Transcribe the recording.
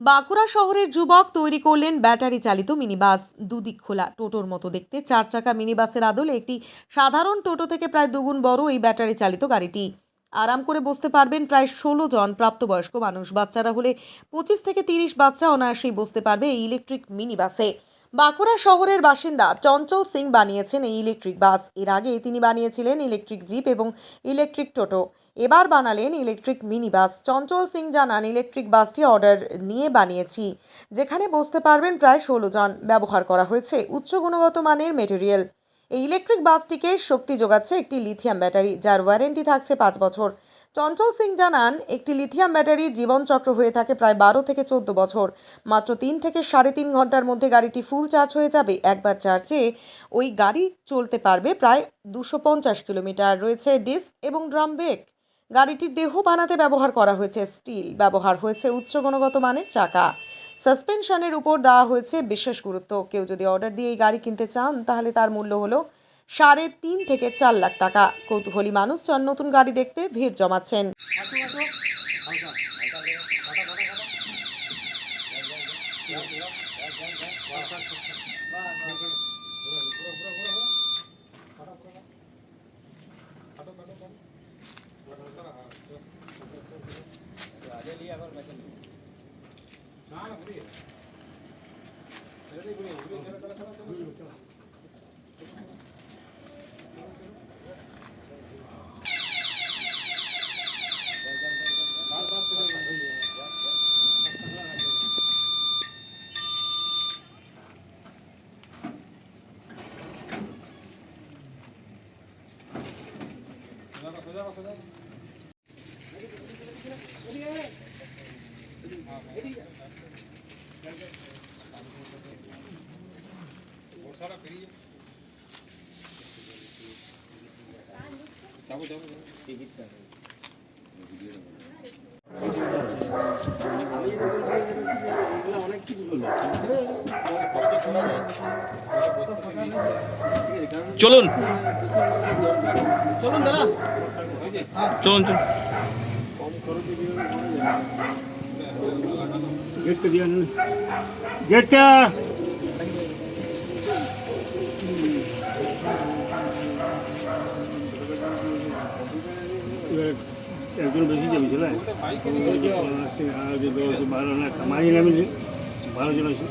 বাঁকুড়া শহরের যুবক তৈরি করলেন ব্যাটারি চালিত মিনিবাস। দুদিক খোলা, টোটোর মতো দেখতে। চার চাকা মিনিবাসের আদলে একটি সাধারণ টোটো থেকে প্রায় দুগুণ বড় এই ব্যাটারি চালিত গাড়িটি। আরাম করে বসতে পারবেন প্রায় ষোলো জন প্রাপ্তবয়স্ক মানুষ। বাচ্চারা হলে পঁচিশ থেকে তিরিশ বাচ্চা অনায়াসেই বসতে পারবে এই ইলেকট্রিক মিনি বাসে বাঁকুড়া শহরের বাসিন্দা চঞ্চল সিং বানিয়েছেন এই ইলেকট্রিক বাস। এর আগে তিনি বানিয়েছিলেন ইলেকট্রিক জিপ এবং ইলেকট্রিক টোটো। এবার বানালেন electric mini bus Chanchal Singh জানান, ইলেকট্রিক বাসটি অর্ডার নিয়ে বানিয়েছি, যেখানে বসতে পারবেন প্রায় ষোলো জন। ব্যবহার করা হয়েছে উচ্চ গুণগত মানের মেটেরিয়াল। এই ইলেকট্রিক বাসটিকে শক্তি যোগাচ্ছে একটি লিথিয়াম ব্যাটারি, যার ওয়ারেন্টি থাকছে পাঁচ বছর। চঞ্চল সিং জানান, একটি লিথিয়াম ব্যাটারির জীবনচক্র হয়ে থাকে প্রায় বারো থেকে চোদ্দ বছর। মাত্র তিন থেকে সাড়ে তিন ঘণ্টার মধ্যে গাড়িটি ফুল চার্জ হয়ে যাবে। একবার চার্জে ওই গাড়ি চলতে পারবে প্রায় দুশো পঞ্চাশ কিলোমিটার। রয়েছে ডিস্ক এবং ড্রাম ব্রেক। গাড়িটির দেহ বানাতে ব্যবহার করা হয়েছে স্টিল। ব্যবহার হয়েছে উচ্চ গুণগত মানের চাকা। সাসপেনশনের উপর দেওয়া হয়েছে বিশেষ গুরুত্ব। কেউ যদি অর্ডার দিয়ে এই গাড়ি কিনতে চান, তাহলে তার মূল্য হলো সাড়ে তিন থেকে চার লাখ টাকা। কৌতূহলী মানুষ চান নতুন গাড়ি দেখতে ভিড় জমাচ্ছেন। Gracias. চলুন। চলুন দাদা। চলুন চলুন। গেটটা দিয়ে আনুন গেটটা এবার একজন বেশি যাবে ছিল আর যে দশ বারো না মারি নামি বারো জন আছে